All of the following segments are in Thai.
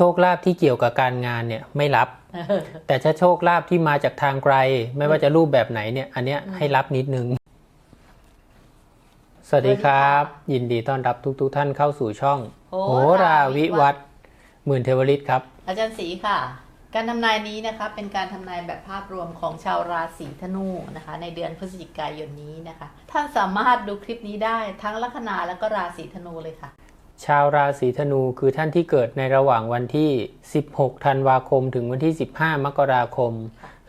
โชคลาภที่เกี่ยวกับการงานเนี่ยไม่รับ แต่ถ้าโชคลาภที่มาจากทางไกล ไม่ว่าจะรูปแบบไหนเนี่ยอันเนี้ยให้รับนิดนึง สวัสดีครับ ยินดีต้อนรับทุก ๆทท่านเข้าสู่ช่อง โหโหราวิวัฒน์หมื่นเทวฤทธิ์ครับ อาจารย์ศรีค่ะ การทำนายนี้นะคะ เป็นการทำนายแบบภาพรวมของชาวราศีธนูนะคะ ในเดือนพฤศจิกายนนี้นะคะ ท่านสามารถดูคลิปนี้ได้ทั้งลัคนาแล้วก็ราศีธนูเลยค่ะ ชาวราศีธนูคือท่านที่เกิดในระหว่างวันที่ 16 ธันวาคม ถึงวันที่ 15 มกราคม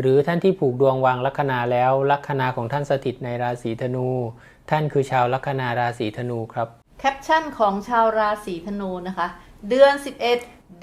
หรือท่านที่ผูกดวงวางลัคนาแล้วลัคนาของท่านสถิตในราศีธนู ท่านคือชาวลัคนาราศีธนูครับแคปชั่นของชาวราศีธนูนะคะ เดือน 11 เ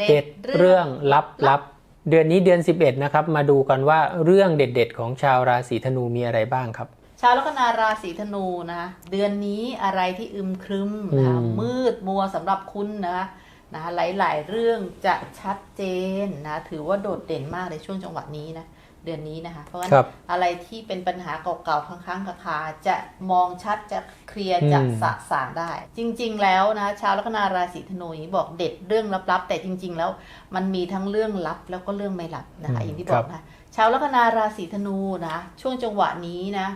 ด็เด็ดเรื่องลับลับเดือนนี้เดือน 11 นะครับ มาดูกันว่าเรื่องเด็ด ๆ ของชาวราศีธนูมีอะไรบ้างครับ ชาวลัคนาราศีธนูนะคะเดือนนี้อะไรที่อึมครึมนะคะอืมมืดมัวสำหรับคุณนะคะนะคะหลายๆ เรื่องจะชัดเจนนะถือว่าโดดเด่นมากในช่วงจังหวะนี้นะเดือนนี้นะคะ เพราะว่าครับอะไรที่เป็นปัญหาเก่าๆ ค้างๆคาๆจะมองชัดจะเคลียร์จะอืมสะสางได้ จริง ๆ แล้วนะชาวลัคนาราศีธนูอย่างที่บอกเด็ดเรื่องลับๆ แต่จริง ๆ แล้วมันมีทั้งเรื่องลับแล้วก็เรื่องไม่ลับนะคะอย่างที่บอกนะชาวลัคนาราศีธนูนะช่วงจังหวะนี้นะ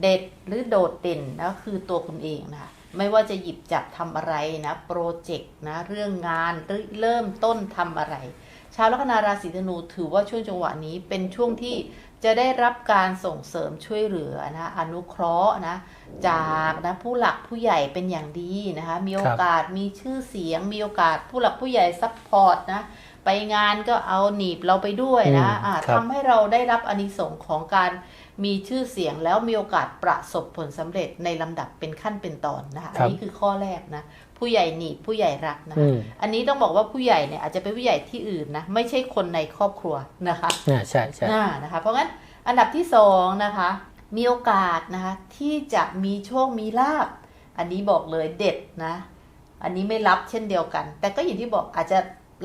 เด็ดหรือโดดเด่นนะคือตัวคุณเองนะคะไม่ว่าจะหยิบจับทำอะไรนะโปรเจกต์นะเรื่องงานหรือเริ่มต้นทำอะไร ชาวลัคนาราศีธนูถือว่าช่วงจังหวะนี้เป็นช่วงที่จะได้รับการส่งเสริมช่วยเหลือนะอนุเคราะห์นะจากนะผู้หลักผู้ใหญ่เป็นอย่างดีนะคะมีโอกาสมีชื่อเสียง มีโอกาสผู้หลักผู้ใหญ่ซัพพอร์ตนะไปงานก็เอาหนีบเราไปด้วยนะอืมอ่าครับทำให้เราได้รับอานิสงส์ของการมีชื่อเสียงแล้วมีโอกาสประสบผลสำเร็จในลำดับเป็นขั้นเป็นตอนนะคะอันนี้คือข้อแรกนะผู้ใหญ่หนีบผู้ใหญ่รักนะอืคะมอันนี้ต้องบอกว่าผู้ใหญ่เนี่ยอาจจะเป็นผู้ใหญ่ที่อื่นนะไม่ใช่คนในครอบครัวนะคะอ่าใช่ใช่อ่านะคะ เพราะงั้นอันดับที่สองนะคะ มีโอกาสนะคะที่จะมีโชคมีลาบอันนี้บอกเลยเด็ดนะ อันนี้ไม่รับเช่นเดียวกัน แต่ก็อย่างที่บอกอาจจะ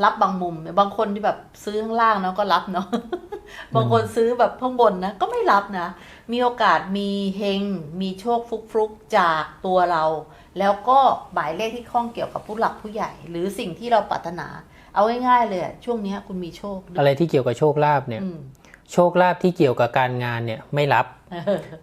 รับบางมุม บางคนที่แบบซื้อข้างล่างเนาะก็รับเนาะบางคนซื้อแบบข้างบนนะก็ไม่รับนะ มีโอกาสมีเฮงมีโชคฟลุกๆจากตัวเรา แล้วก็หมายเลขที่ข้องเกี่ยวกับผู้หลักผู้ใหญ่ หรือสิ่งที่เราปรารถนา เอาง่ายๆเลยอะช่วงเนี้ยคุณมีโชค อะไรที่เกี่ยวกับโชคลาภเนี่ยอืมโชคลาภที่เกี่ยวกับการงานเนี่ยไม่รับ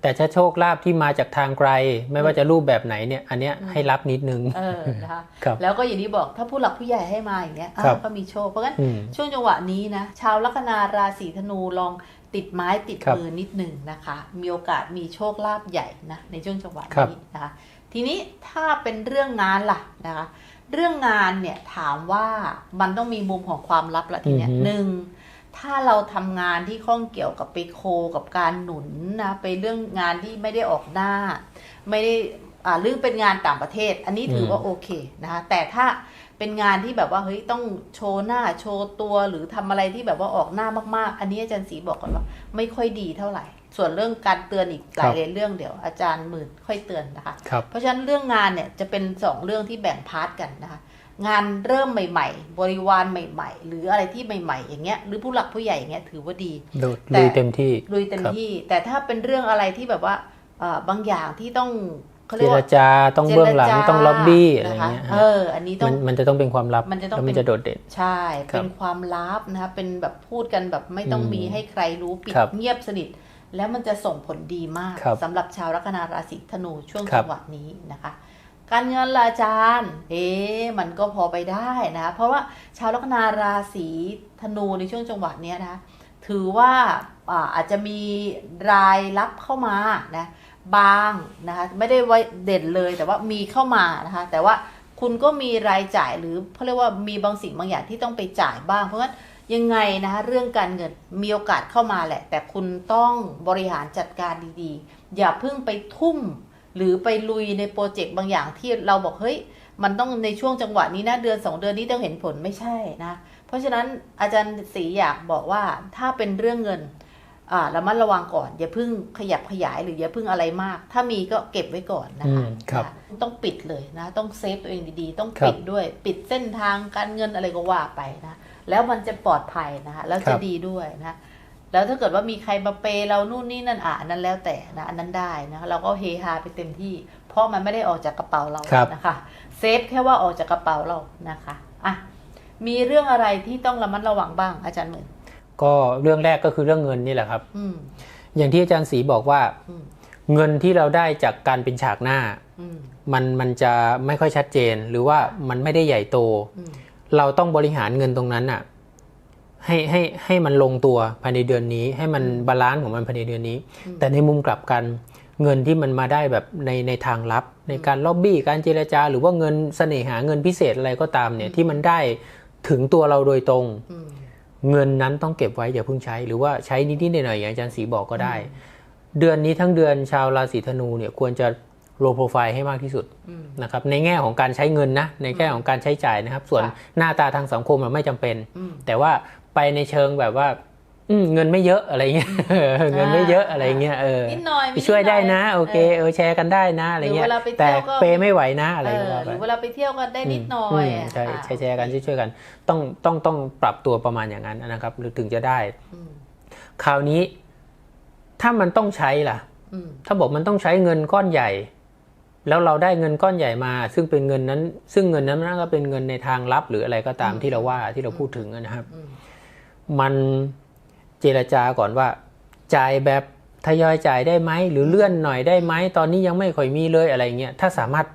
แต่ถ้าโชคลาภที่มาจากทางไกล ไม่ว่าจะรูปแบบไหนเนี่ย อันเนี้ยให้รับนิดนึงเออนะคะครับแล้วก็อย่างที่บอกถ้าผู้หลักผู้ใหญ่ให้มาอย่างเงี้ยอะครับก็มีโชคเพราะงั้นอืมช่วงจังหวะนี้นะชาวลัคนาราศีธนูลองติดไม้ติดครับมือนิดหนึ่งนะคะ มีโอกาสมีโชคลาภใหญ่นะในช่วงจังหวะครับนี้นะคะ ทีนี้ถ้าเป็นเรื่องงานล่ะนะคะ เรื่องงานเนี่ยถามว่ามันต้องมีมุมของความลับละทีเนี้ยอือฮึหนึ่ง ถ้าเราทำงานที่ข้องเกี่ยวกับไปโคกับการหนุนนะไปเรื่องงานที่ไม่ได้ออกหน้า ไม่ได้อ่าเรื่องเป็นงานต่างประเทศ อันนี้ถือว่าโอเคนะคะแต่ถ้าเป็นงานที่แบบว่าเฮ้ยต้องโชว์หน้าโชว์ตัวหรือทำอะไรที่แบบว่าออกหน้ามากๆ อันนี้อาจารย์ศรีบอกก่อนว่า ไม่ค่อยดีเท่าไหร่ ส่วนเรื่องการเตือนอีกหลายเรื่องเดี๋ยวอาจารย์หมื่นค่อยเตือนนะคะครับเพราะฉะนั้นเรื่องงานเนี่ยจะเป็นสองเรื่องที่แบ่งพาร์ทกันนะคะ งานเริ่มใหม่ ๆ บริวารใหม่ ๆ หรืออะไรที่ใหม่ ๆ อย่างเงี้ยหรือผู้หลักผู้ใหญ่อย่างเงี้ยถือว่าดีโดดแต่ลุยเต็มที่ลุยเต็มครับที่ แต่ถ้าเป็นเรื่องอะไรที่แบบว่าเอ่อบางอย่างที่ต้องเขาเจเรียกรว่าจาต้องเบื้องหลังจรจาต้องล็อบบี้อะไรนะคะเงี้ยเอออันนี้ต้มัองนมันจะต้องเป็นความลับมันจะต้องแล้วมันเป็นจะโดดเด่นใช่ครับเป็นความลับนะคะเป็นแบบพูดกันแบบไม่ต้องอืมมีให้ใครรู้ปิดครับเงียบสนิท แล้วมันจะส่งผลดีมากครับสำหรับชาวลัคนาราศีธนูช่วงครัจับงหวะนี้นะคะ การเงินละอาจารย์ เอ๊ะมันก็พอไปได้นะ เพราะว่าชาวลัคนาราศีธนูในช่วงจังหวะนี้นะ ถือว่าอ่าอาจจะมีรายรับเข้ามานะบางนะคะไม่ได้ไว้เด่นเลยแต่ว่ามีเข้ามานะคะ แต่ว่าคุณก็มีรายจ่ายหรือเขาเรียกว่ามีบางสิ่งบางอย่างที่ต้องไปจ่ายบ้าง เพราะงั้นยังไงนะคะเรื่องการเงินมีโอกาสเข้ามาแหละ แต่คุณต้องบริหารจัดการดีๆ อย่าเพิ่งไปทุ่ม หรือไปลุยในโปรเจกต์บางอย่างที่เราบอกเฮ้ย มันต้องในช่วงจังหวะนี้นะเดือนสองเดือนนี้ต้องเห็นผลไม่ใช่นะ เพราะฉะนั้นอาจารย์ศรีอยากบอกว่าถ้าเป็นเรื่องเงินอ่าระมัดระวังก่อน อย่าเพิ่งขยับขยายหรืออย่าเพิ่งอะไรมาก ถ้ามีก็เก็บไว้ก่อนนะคะอืมครับนะต้องปิดเลยนะ ต้องเซฟตัวเองดีๆ ต้องครับปิดด้วยปิดเส้นทางการเงินอะไรก็ว่าไปนะ แล้วมันจะปลอดภัยนะคะแล้วครัจะบดีด้วยนะ แล้วถ้าเกิดว่ามีใครมาเปย์เรานู่นนี่นั่นอะอันนั้นแล้วแต่นะอันนั้นได้นะเราก็เฮฮาไปเต็มที่ เพราะมันไม่ได้ออกจากกระเป๋าเราครับนะคะเซฟแค่ว่าออกจากกระเป๋าเรานะคะอะมีเรื่องอะไรที่ต้องระมัดระวังบ้างอาจารย์หมื่นก็เรื่องแรกก็คือเรื่องเงินนี่แหละครับ อืมอย่างที่อาจารย์ศรีบอกว่าอืมเงินที่เราได้จากการเป็นฉากหน้าอืมมันมันจะไม่ค่อยชัดเจนหรือว่ามันไม่ได้ใหญ่โตอืมเราต้องบริหารเงินตรงนั้นอะ ให้ให้ให้มันลงตัวภายในเดือนนี้ ให้มันบาลานซ์ของมันภายในเดือนนี้ แต่ในมุมกลับกันเงินที่มันมาได้แบบในในทางลับ ในการล็อบบี้การเจรจา หรือว่าเงินเสน่หาเงินพิเศษอะไรก็ตามเนี่ยที่มันได้ถึงตัวเราโดยตรงอืมเงินนั้นต้องเก็บไว้อย่าเพิ่งใช้ หรือว่าใช้นิดๆหน่อยๆอย่างอาจารย์ศรีบอกก็ได้ เดือนนี้ทั้งเดือนชาวราศีธนูเนี่ยควรจะโลโปรไฟล์ให้มากที่สุดอืมนะครับในแง่ของการใช้เงินนะในแง่ของการใช้จ่ายนะครับ ส่วนค่ะหน้าตาทางสังคมมันไม่จำเป็นอืมแต่ว่า ไปในเชิงแบบว่าอืมเงินไม่เยอะอะไรเงี้ยเงินไม่เยอะอะไรเงี้ยเออนิดหน่อยมีช่วยได้นะดหโอเคเออแชร์กันได้นะอะไรเงี้ยหรือเวลาไปเที่แต่ยวก็เปย์ไม่ไหวนะอะไรเอก็อว่าหไปรือเวลาไปเที่ยวกันได้นิดหน่อยมใช่อะใช่แชร์กันช่วยๆกัน ต้องต้องต้องปรับตัวประมาณอย่างนั้นนะครับหรือถึงจะได้อืมคราวนี้ ถ้ามันต้องใช้ล่ะอืมถ้าบอกมันต้องใช้เงินก้อนใหญ่ แล้วเราได้เงินก้อนใหญ่มา ซึ่งเป็นเงินนั้น ซึ่งเงินนั้นมันก็เป็นเงินในทางลับหรืออะไรก็ตามอืมที่เราว่าที่เราพูดถึงนะครับอื มมันเจรจาก่อนว่า จ่ายแบบทยอยจ่ายได้ไหมหรือเลื่อนหน่อยได้ไหมตอนนี้ยังไม่ค่อยมีเลยอะไรเงี้ยถ้าสามารถ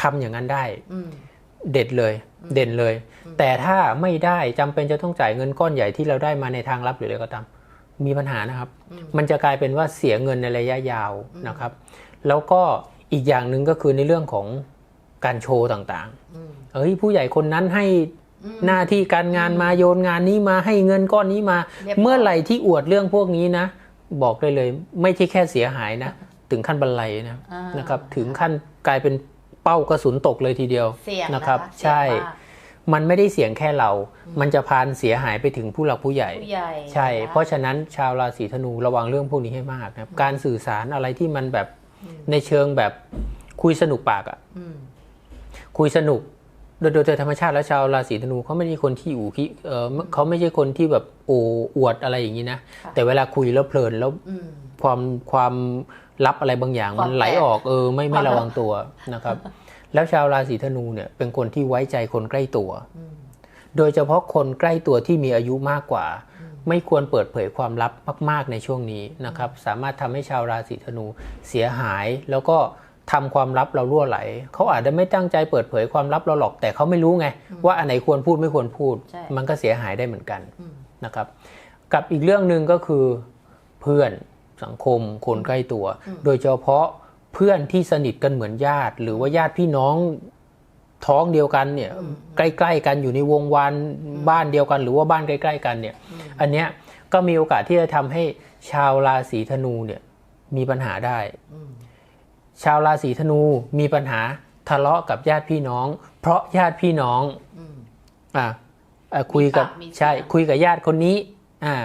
ทำอย่างนั้นได้อืมเด็ดเลยเด่นเลย แต่ถ้าไม่ได้จำเป็นจะต้องจ่ายเงินก้อนใหญ่ที่เราได้มาในทางลับหรืออะไรก็ตามมีปัญหานะครับอืมมันจะกลายเป็นว่าเสียเงินในระยะยาวนะครับ แล้วก็อีกอย่างหนึ่งก็คือในเรื่องของการโชว์ต่างอืมๆเอ้ยผู้ใหญ่คนนั้นให้อืม หน้าที่การงานมาโยนงานนี้มาให้เงินก้อนนี้มาเรียบร้อยเมื่อไหร่ที่อวดเรื่องพวกนี้นะ บอกได้เลย ไม่ใช่แค่เสียหายนะ ถึงขั้นบันไลนะอ่านะครับ ถึงขั้นกลายเป็นเป้ากระสุนตกเลยทีเดียวเสี่ยงนะนะคครัรับบใช่ มันไม่ได้เสียงแค่เรา มันจะพานเสียหายไปถึงผู้หลักผู้ใหญ่ผู้ใหญ่ใช่นคเพราะฉะนั้นชาวราศีธนูระวังเรื่องพวกนี้ให้มากนะครับการสื่อสารอะไรที่มันแบบในเชิงแบบคุยสนุกปากอะอืมคุยสนุก โดยโดยโดยธรรมชาติแล้วชาวราศีธนูเขาไม่ใช่คนที่อู่ขี้เออเขาไม่ใช่คนที่แบบโอ้อวดอะไรอย่างนี้นะค่ะแต่เวลาคุยแล้วเพลินแล้วอืมความความลับอะไรบางอย่างความมันไหลแปลกออกเออไม่ไม่ความลับระวังตัวนะครับ แล้วชาวราศีธนูเนี่ยเป็นคนที่ไว้ใจคนใกล้ตัวอืมโดยเฉพาะคนใกล้ตัวที่มีอายุมากกว่า ไม่ควรเปิดเผยความลับมาก ๆในช่วงนี้นะครับ สามารถทำให้ชาวราศีธนูเสียหายแล้วก็ ทำความลับเรารั่วไหล เขาอาจจะไม่ตั้งใจเปิดเผยความลับเราหรอก แต่เขาไม่รู้ไง ว่าอันไหนควรพูดไม่ควรพูดใช่มันก็เสียหายได้เหมือนกันอืมนะครับ กับอีกเรื่องหนึ่งก็คือเพื่อนสังคมคนใกล้ตัว โดยเฉพาะเพื่อนที่สนิทกันเหมือนญาติ หรือว่าญาติพี่น้องท้องเดียวกันเนี่ยใกล้ ๆ กันอยู่ในวงวานบ้านเดียวกัน หรือว่าบ้านใกล้ ๆ กันเนี่ย อันเนี้ยก็มีโอกาสที่จะทำให้ชาวราศีธนูเนี่ยมีปัญหาได้อืม ชาวราศีธนูมีปัญหาทะเลาะกับญาติพี่น้อง เพราะญาติพี่น้องอืมอะอะคุยกับมีปากมีเสียงใช่คุยกับญาติคนนี้ อ่า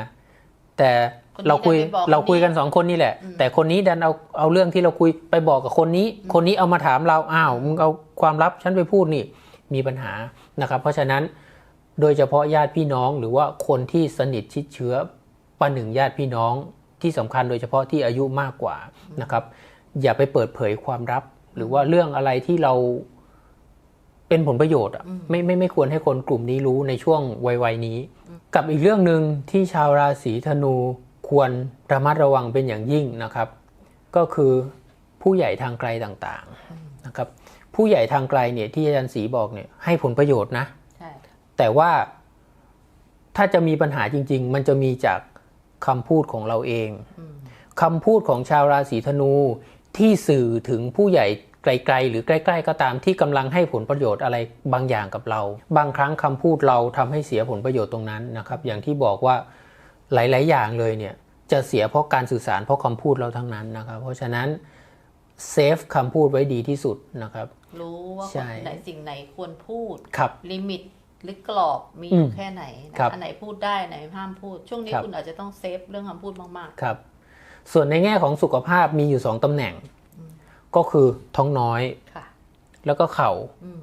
แต่คนนี้เราคุยดันไปบอกเราคุยคนนี้กันสองคนนี่แหละ แต่คนนี้ดันเอาเอาเรื่องที่เราคุยไปบอกกับคนนี้ คนนี้เอามาถามเราอ้าวมึงเอาความลับฉันไปพูดนี่ มีปัญหานะครับ เพราะฉะนั้นโดยเฉพาะญาติพี่น้องหรือว่าคนที่สนิทชิดเชื้อประหนึ่งญาติพี่น้องที่สำคัญโดยเฉพาะที่อายุมากกว่านะครับ อย่าไปเปิดเผยความลับ หรือว่าเรื่องอะไรที่เราเป็นผลประโยชน์อะไม่ไม่ไม่ควรให้คนกลุ่มนี้รู้ในช่วงวัยๆนี้ กับอีกเรื่องหนึ่งที่ชาวราศีธนูควรระมัดระวังเป็นอย่างยิ่งนะครับ ก็คือผู้ใหญ่ทางไกลต่างๆนะครับ ผู้ใหญ่ทางไกลเนี่ยที่อาจารย์ศรีบอกเนี่ยให้ผลประโยชน์นะใช่แต่ว่าถ้าจะมีปัญหาจริง ๆ มันจะมีจากคำพูดของเราเองอืมคำพูดของชาวราศีธนู ที่สื่อถึงผู้ใหญ่ไกลๆ หรือใกล้ ๆ ก็ตามที่กำลังให้ผลประโยชน์อะไรบางอย่างกับเรา บางครั้งคำพูดเราทำให้เสียผลประโยชน์ตรงนั้นนะครับ อย่างที่บอกว่าหลาย ๆ อย่างเลยเนี่ยจะเสียเพราะการสื่อสารเพราะคำพูดเราทั้งนั้นนะครับ เพราะฉะนั้นเซฟคำพูดไว้ดีที่สุดนะครับ รู้ว่าใช่คนไหนสิ่งไหนควรพูดครับลิมิตหรือกรอบมีออืยู่มแค่ไหนนะครับอันไหนพูดได้อันไหนห้ามพูด ช่วงนี้ครับคุณอาจจะต้องเซฟเรื่องคำพูดมากครับ ส่วนในแง่ของสุขภาพมีอยู่สองตำแหน่ง ก็คือท้องน้อยๆค่ะแล้วก็เข่าอืม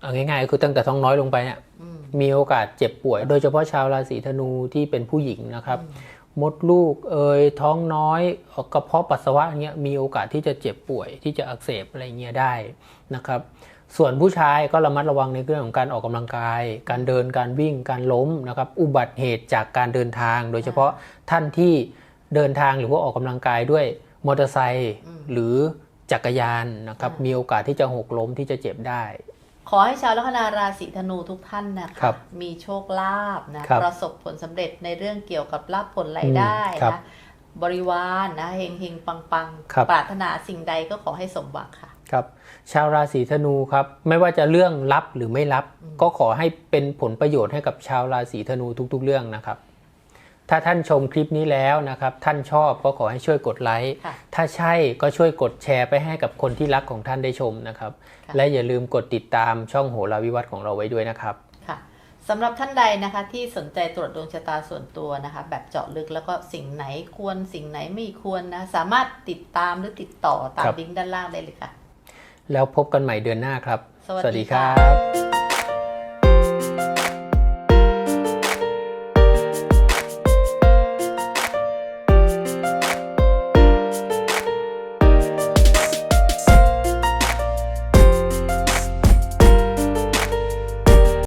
เอาง่ายๆคือตั้งแต่ท้องน้อยลงไปเนี่ยอืมมีโอกาสเจ็บป่วย โดยเฉพาะชาวราศีธนูที่เป็นผู้หญิงนะครับ มดลูกเอยท้องน้อยกระเพาะปัสสาวะเงี้ยมีโอกาสที่จะเจ็บป่วยที่จะอักเสบอะไรเงี้ยได้นะครับ ส่วนผู้ชายก็ระมัดระวังในเรื่องของการออกกำลังกาย การเดินการวิ่งการล้มนะครับ อุบัติเหตุจากการเดินทาง โดยเฉพาะท่านที่ เดินทางหรือว่าออกกำลังกายด้วยมอเตอร์ไซค์อืมหรือจักรยานนะครับอ่ามีมีโอกาสที่จะหกล้มที่จะเจ็บได้ ขอให้ชาวลัคนาราศีธนูทุกท่านนะครัคะบมีโชคลาภนะครับประสบผลสำเร็จในเรื่องเกี่ยวกับลาภผลรายได้อืมครับนะบริวารนะเฮงเฮงปังปังๆครับปรารถนาสิ่งใดก็ขอให้สมหวังค่ะครับชาวราศีธนูครับไม่ว่าจะเรื่องลับหรือไม่ลับอืมก็ขอให้เป็นผลประโยชน์ให้กับชาวราศีธนูทุก ๆ เรื่องนะครับ ถ้าท่านชมคลิปนี้แล้วนะครับ ท่านชอบก็ขอให้ช่วยกดไลค์ค่ะถ้าใช่ก็ช่วยกดแชร์ไปให้กับคนที่รักของท่านได้ชมนะครับค่ะและอย่าลืมกดติดตามช่องโหราวิวัฒน์ของเราไว้ด้วยนะครับค่ะสำหรับท่านใดนะคะที่สนใจตรวจดวงชะตาส่วนตัวนะคะ แบบเจาะลึกแล้วก็สิ่งไหนควรสิ่งไหนไม่ควรนะ สามารถติดตามหรือติดต่อตามครับลิงก์ด้านล่างได้เลยค่ะ แล้วพบกันใหม่เดือนหน้าครับ สวัสดีค่ะครับ